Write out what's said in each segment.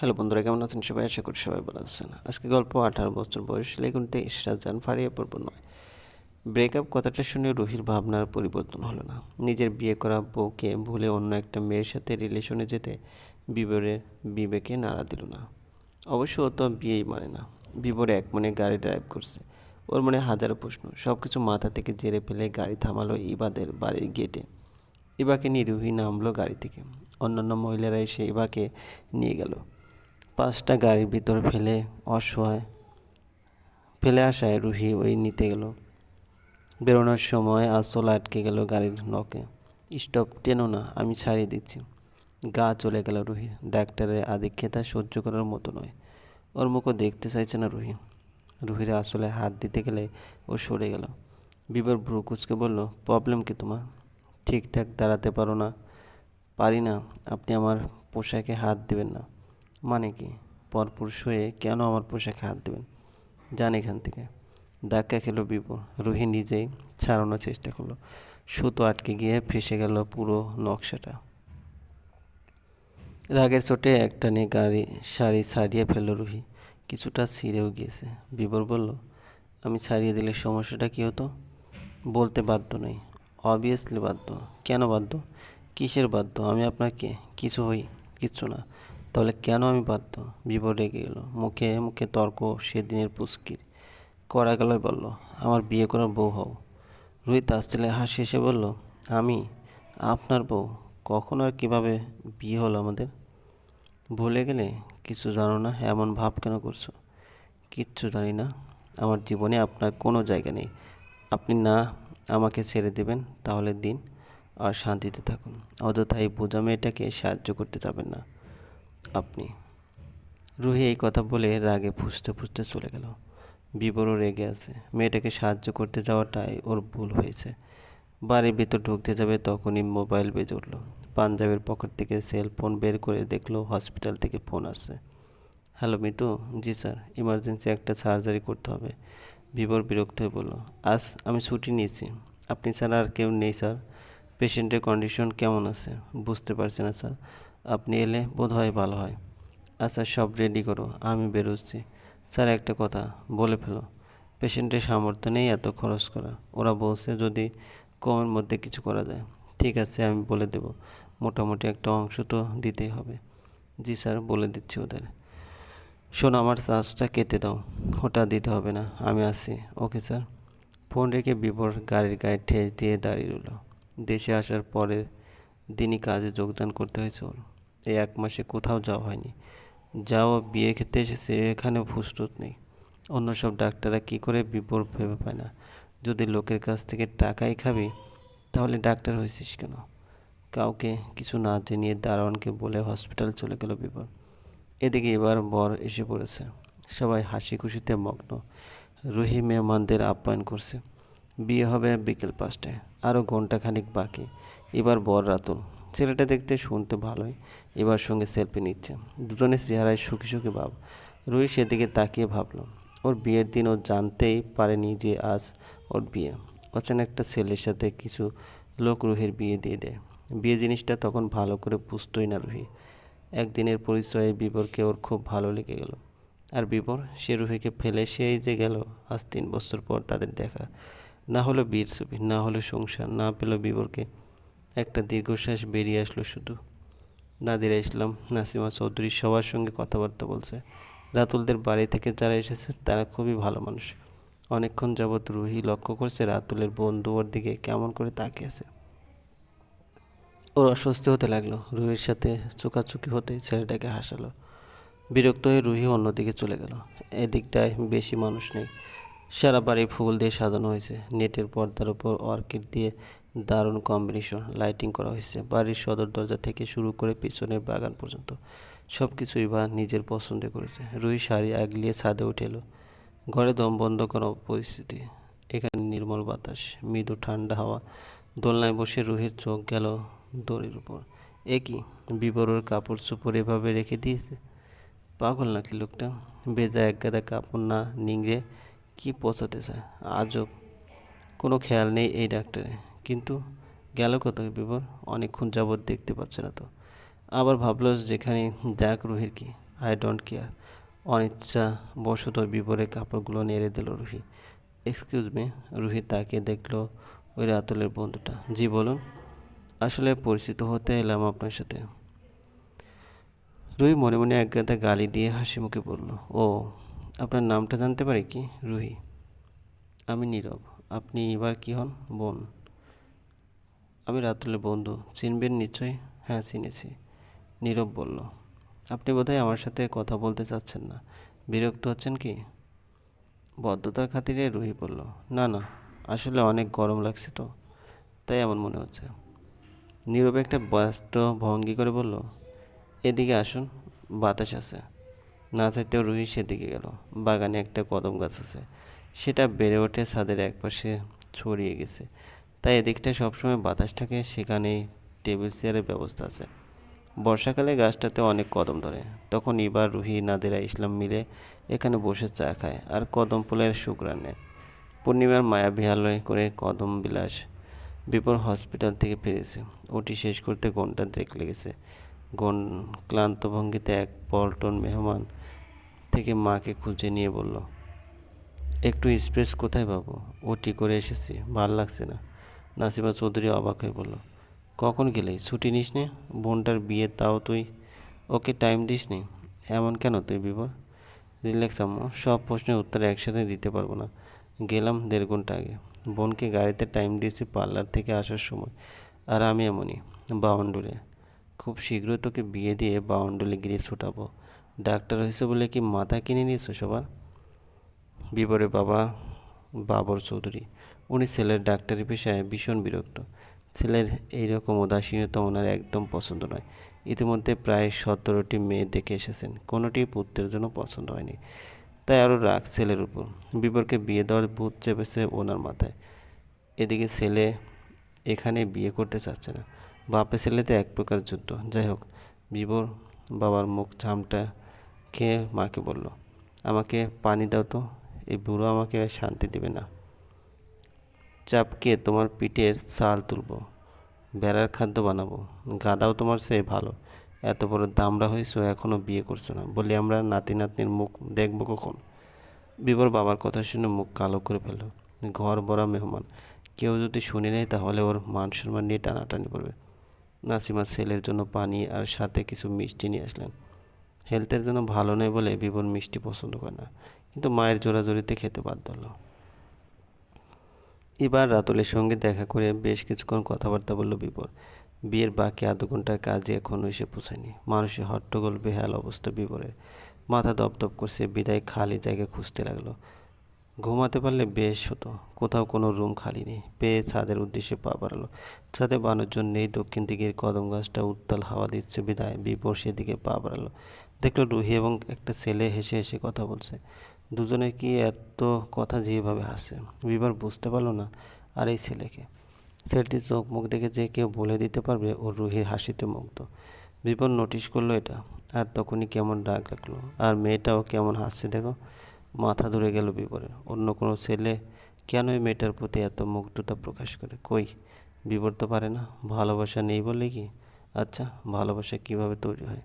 Hello বন্ধুরা, কেমন আছেন সবাই? আশা করি সবাই ভালো আছেন। আজকে গল্প, আঠারো বছর বয়স লেগুন তেইশ রাজান ফারিয়ে পড়ব নয়। ব্রেকআপ কথাটা শুনে রুহির ভাবনার পরিবর্তন হলো না। নিজের বিয়ে করা বউকে ভুলে অন্য একটা মেয়ের সাথে রিলেশনে যেতে বিবরের বিবেকে নাড়া দিল না। অবশ্য ও তো বিয়েই মানে না। বিবরে এক মনে গাড়ি ড্রাইভ করছে। ওর মনে হাজারো প্রশ্ন। সব কিছু মাথা থেকে জেরে ফেলে গাড়ি থামালো ইবাদের বাড়ির গেটে ইবাকে নিয়ে রুহি নামলো গাড়ি থেকে। অন্যান্য মহিলারা এসে ইবাকে নিয়ে গেল। পাঁচটা গাড়ির ভিতর ফেলে অসহায় ফেলে আসায় রুহি ওই নিতে গেল। বেরোনোর সময় আসল আটকে গেল গাড়ির নকে স্টপ, টেনো না, আমি ছাড়িয়ে দিচ্ছি। গা চলে গেল রুহি। ডাক্তারের আদিক্ষেতা সহ্য করার মতো নয়। ওর মুখও দেখতে চাইছে না রুহি। রুহির আসলে হাত দিতে গেলে ও সরে গেল। বিবর ভ্রু কুচকে বলল, প্রবলেম কি তোমার? ঠিকঠাক দাঁড়াতে পারো না? পারি না, আপনি আমার পোশাকে হাত দেবেন না। মানে কি? পরপুরুষ হয়ে কেন আমার পোশাকে হাত দেবেন? যান এখান থেকে। ধাক্কা খেলো বিপুল। রুহি নিজেই ছাড়ানোর চেষ্টা করল। সুতো আটকে গিয়ে ফেসে গেল পুরো নকশাটা। রাগের চোটে একটা নিয়ে গাড়ি, শাড়ি ছাড়িয়ে ফেলল রুহি। কিছুটা ছিঁড়েও গিয়েছে। বিবর বলল, আমি ছাড়িয়ে দিলে সমস্যাটা কী হতো? বলতে বাধ্য নই। অবভিয়াসলি বাধ্য। কেন বাধ্য? কিসের বাধ্য? আমি আপনাকে কিছু হই, কিচ্ছু না। তাহলে কেন আমি বাধ্য? বিবর রেগে গেল। মুখে মুখে তর্ক, সেদিনের পুস্কির। করা গেল বলল, আমার বিয়ে করার বউ হও। রোহিত আসছিলে হাসি এসে বলল, আমি? আপনার বউ? কখন আর কীভাবে বিয়ে হলো আমাদের? ভুলে গেলে? কিছু জানো না? এমন ভাব কেন করছ? কিচ্ছু জানি না। আমার জীবনে আপনার কোনো জায়গা নেই। আপনি না আমাকে ছেড়ে দেবেন, তাহলে দিন। আর শান্তিতে থাকুন। অযথা এই বোঝা মেয়েটাকে সাহায্য করতে যাবেন না। আপনি। রুহি এই কথা বলে রাগে ফুসতে ফুসতে চলে গেল। বিবরও রেগে আছে। মেয়েটাকে সাহায্য করতে যাওয়াটাই ওর ভুল হয়েছে। বাড়ির ভিতর ঢুকতে যাবে তখনই মোবাইল বেজে উঠল। পাঞ্জাবের পকেট থেকে সেল ফোন বের করে দেখল হসপিটাল থেকে ফোন আসছে। হ্যালো মিতু, জি স্যার, ইমার্জেন্সি একটা সার্জারি করতে হবে। বিবর বিরক্ত হয়ে বলল আজ আমি ছুটি নিয়েছি। আপনি ছাড়া আর কেউ নেই স্যার। পেশেন্টের কন্ডিশন কেমন আছে? বুঝতে পারছি না স্যার। আপনি এলে বোধ হয় ভালো হয়। আচ্ছা সব রেডি করো, আমি বেরোচ্ছি। স্যার, একটা কথা বলে ফেলো। পেশেন্টের সামর্থ্য নেই এত খরচ করা। ওরা বলছে যদি কমের মধ্যে কিছু করা যায়। ঠিক আছে, আমি বলে দেব। মোটামুটি একটা অংশ তো দিতেই হবে। জি স্যার, বলে দিচ্ছি ওদের। শোনো, আমার চার্জটা কেটে দাও। ওটা দিতে হবে না, আমি আসি। Okay sir. ফোন রেখে বিবর গাড়ির গায়ে ঠেস দিয়ে দাঁড়িয়ে রইল। দেশে আসার পরের দিনই কাজে যোগদান করতে হয়েছে ওর। এই এক মাসে কোথাও যাওয়া হয়নি। যাও বিয়ে খেতে এসেছে এখানে ফুসটুত নেই। অন্য সব ডাক্তাররা কী করে বিপর ভেবে পায় না। যদি লোকের কাছ থেকে টাকাই খাবি, তাহলে ডাক্তার হয়েছিস কেন? কাউকে কিছু না জানিয়ে দারোয়ানকে বলে হসপিটাল চলে গেল বিপর এদিকে এবার বর এসে পড়েছে। সবাই হাসি খুশিতে মগ্ন। রুহি মেহমানদের আপ্যায়ন করছে। বিয়ে হবে বিকেল পাঁচটায়। আরও ঘন্টাখানিক বাকি। এবার বর রাতুল। ছেলেটা দেখতে শুনতে ভালোই। এবার সঙ্গে সেলফি নিচ্ছে। দুজনের চেহারায় সুখী সুখী ভাব। রুহি সেদিকে তাকিয়ে ভাবলো, ওর বিয়ের দিন ও জানতেই পারেনি যে আজ ওর বিয়ে। অচেনা একটা ছেলের সাথে কিছু লোক রুহির বিয়ে দিয়ে দেয়। বিয়ে জিনিসটা তখন ভালো করে বুঝতোই না রুহি একদিনের পরিচয়ে বিবরকে ওর খুব ভালো লেগে গেল। আর বিবর, সে রুহিকে ফেলে সেই যে গেল, আজ তিন বছর পর তাদের দেখা। না হলো বীর ছবি, না হলো সংসার, না পেল বিবরকে। একটা দীর্ঘশ্বাস বেরিয়ে আসলো শুধু। নাদিরা ইসলাম, নাসিমা চৌধুরী সবার সঙ্গে কথাবার্তা বলছে। রাতুলদের বাড়ি থেকে যারা এসেছে, তারা খুবই ভালো মানুষ। অনেকক্ষণ যাবৎ রুহি লক্ষ্য করছে রাতুলের বন্ধু ওর দিকে কেমন করে তাকিয়েছে। ওর অস্বস্তি হতে লাগল। রুহির সাথে চোকাচুকি হতে ছেলেটাকে হাসালো। বিরক্ত হয়ে রুহি অন্যদিকে চলে গেল। এদিকটায় বেশি মানুষ নেই। সারা বাড়ি ফুল দিয়ে সাজানো হয়েছে। নেটের পর্দার উপর অর্কিড দিয়ে দারুণ কম্বিনেশন লাইটিং করা হয়েছে। বাড়ির সদর দরজা থেকে শুরু করে পিছনের বাগান পর্যন্ত সব কিছুই বা নিজের পছন্দে করেছে। রুই শাড়ি আগলিয়ে ছাদে উঠে এলো। ঘরে দম বন্ধ করা পরিস্থিতি। এখানে নির্মল বাতাস, মৃদু ঠান্ডা হাওয়া, দোলনায় বসে রুহির চোখ গেল দড়ির উপর। এ কি, বিবরর কাপড় চোপড় এভাবে রেখে দিয়েছে? পাগল নাকি লোকটা? বেজা এক গাদা কাপড় না নিংড়ে কি পচাতে চায় আজব। কোনো খেয়াল নেই এই ডাক্তারে কিন্তু গেল কত বিবর? অনেকক্ষণ যাবৎ দেখতে পাচ্ছে না তো। আবার ভাবলো যেখানে যাক রুহির কি। আই ডোন্ট কেয়ার অনিচ্ছা বশত বিপরে কাপড়গুলো নেড়ে দিল রুহি। এক্সকিউজ মি রুহি তাকে দেখল ওই রাতুলের বন্ধুটা। জি, বলুন। আসলে পরিচিত হতে এলাম আপনার সাথে। রুহি মনে মনে এক গাদা গালি দিয়ে হাসি মুখে বলল, ও, আপনার নামটা জানতে পারি কি, রুহি? আমি নীরব। আপনি এবার কি হন? বোন। আমি রাতুলের বন্ধু। চিনবেন নিশ্চয়ই? হ্যাঁ চিনেছি। নীরব বলল, আপনি বোধহয় আমার সাথে কথা বলতে চাচ্ছেন না। বিরক্ত হচ্ছেন কি? বদ্ধতার খাতিরে রুহি বলল, না না, আসলে অনেক গরম লাগছে তো, তাই এমন মনে হচ্ছে। নীরব একটা ব্যস্ত ভঙ্গি করে বলল, এদিকে আসুন, বাতাস আছে। না চাইতেও রুহি সেদিকে গেল। বাগানে একটা কদম গাছ আছে, সেটা বেড়ে ওঠে ছাদের একপাশে ছড়িয়ে গেছে। তাই এদিকটা সবসময় বাতাস থাকে, সেখানেই টেবিল চেয়ারের ব্যবস্থা আছে। বর্ষাকালে গাছটাতে অনেক কদম ধরে। তখন এবার রুহি, নাদিরা, ইসলাম মিলে এখানে বসে চা খায় আর কদম ফুলের শুক্রান নেয় পূর্ণিমার মায়া বিহালয় করে কদম বিলাস বিপর হসপিটাল থেকে ফিরেছে। ওটি শেষ করতে ঘণ্টা দেখ লেগেছে। গন ক্লান্ত ভঙ্গিতে এক পল্টন মেহমান থেকে মাকে খুঁজে নিয়ে বলল, একটু স্পেস কোথায় পাবো? ওটি করে এসেছি, ভালো লাগছে না। নাসিমা চৌধুরী অবাক হয়ে বলল, কখন গেলে? ছুটি নিস নি। বোনটার বিয়ে, তাও তুই? ওকে টাইম দিস নি? এমন কেন তুই বিবর রিল্যাক্স আম্মু, সব প্রশ্নের উত্তর একসাথে দিতে পারব না। গেলাম দেড় ঘণ্টা আগে। বোনকে গাড়িতে টাইম দিয়েছি পার্লার থেকে আসার সময়। আর আমি এমনই, বাউন্ডুলে। খুব শীঘ্রই তোকে বিয়ে দিয়ে বাউন্ডুলে গিয়ে ছুটাবো। ডাক্তার হয়েছে বলে কি মাথা কিনে নিয়েছো সবার? বিবরে বাবা, বাবর চৌধুরী। উনি ছেলের ডাক্তারি পেশায় ভীষণ বিরক্ত। ছেলের এইরকম উদাসীনতা ওনার একদম পছন্দ নয়। ইতিমধ্যে প্রায় সতেরোটি মেয়ে দেখে এসেছেন, কোনোটি পুত্রের জন্য পছন্দ হয়নি। তাই আরও রাগ ছেলের উপর। বিবরকে বিয়ে দেওয়ার ভূত চেপেছে ওনার মাথায়। এদিকে ছেলে এখানে বিয়ে করতে চাচ্ছে না। বাপে ছেলেতে এক প্রকার যুদ্ধ। যাই হোক বিবর বাবার মুখ ঝামটা খেয়ে মাকে বলল, আমাকে পানি দাও তো, এই বুড়ো আমাকে শান্তি দেবে না। চাপকে তোমার পিঠের ছাল তুলবো, বেড়ার খাদ্য বানাবো, গাদাও তোমার সে ভালো। এত বড় দামড়া হয়েছো এখনও বিয়ে করছ না। বলি আমরা নাতি নাতনির মুখ দেখব কখন? বিবর বাবার কথা শুনে মুখ কালো করে ফেলল। ঘর ভরা মেহমান। কেউ যদি শুনে নেয়, তাহলে ওর মান সম্মান নিয়ে টানাটানি পড়বে নাসিমা ছেলের জন্য পানি আর সাথে কিছু মিষ্টি নিয়ে আসলেন। হেলথের জন্য ভালো নয় বলে বিবর মিষ্টি পছন্দ করে না, কিন্তু মায়ের জোরাজোরিতে খেতে বাধ্য হলো। এবার রাতুলের সঙ্গে দেখা করে বেশ কিছুক্ষণ কথাবার্তা বলল বিপর বিয়ের বাকি আধ ঘণ্টার কাজে এখনও এসে পৌঁছায়নি। মানুষের হট্টগোল, বেহাল অবস্থা বিপরের মাথা দপদপ করছে, বিদায় খালি জায়গা খুঁজতে লাগল। ঘুমাতে পারলে বেশ হতো, কোথাও কোনো রুম খালি নেই। পেয়ে ছাদের উদ্দেশ্যে পা বাড়ালো। ছাদে বানুর নেই, দক্ষিণ দিকের কদম গাছটা উত্তাল হাওয়া দিচ্ছে বিদায়। বিপর সেদিকে পা বাড়ালো। দেখল রুহি এবং একটা ছেলে হেসে হেসে কথা বলছে। দুজনে কি এত কথা যেভাবে হাসে? বিবার বুঝতে পারল না আর এই ছেলেকে। ছেলেটির চোখ মুখ দেখে যে কেউ বলে দিতে পারবে ও রুহির হাসিতে মুগ্ধ। বিপন নোটিশ করল এটা আর তখনই কেমন ডাক লাগল আর মেয়েটাও কেমন হাসছে দেখো। মাথা ধরে গেল বিপরের অন্য কোনো ছেলে কেন এই মেয়েটার প্রতি এত মুগ্ধতা প্রকাশ করে? কই? বিপর তো পারে না। ভালোবাসা নেই বলে কি? আচ্ছা ভালোবাসা কীভাবে তৈরি হয়?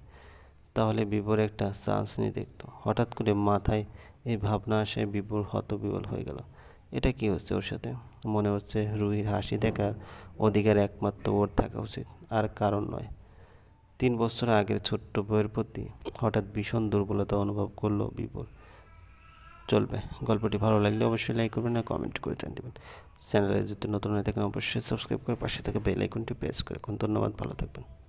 তাহলে বিবর একটা চান্স নিয়ে দেখতো। হঠাৎ করে মাথায় এই ভাবনা আসে বিবর হতবিবল হয়ে গেল। এটা কি হচ্ছে ওর সাথে? মনে হচ্ছে রুহির হাসি দেখার অধিকার একমাত্র ওর থাকা উচিত। আর কারণ নয়। তিন বছর আগের ছোট্ট বইয়ের প্রতি হঠাৎ ভীষণ দুর্বলতা অনুভব করল বিপুল চলবে। গল্পটি ভালো লাগলে অবশ্যই লাইক করবেন আর কমেন্ট করে জানিয়ে দেবেন। চ্যানেলে যদি নতুন হয়ে থাকেন, অবশ্যই সাবস্ক্রাইব করে পাশে থেকে বেল আইকনটি প্রেস করে ধন্যবাদ, ভালো থাকবেন।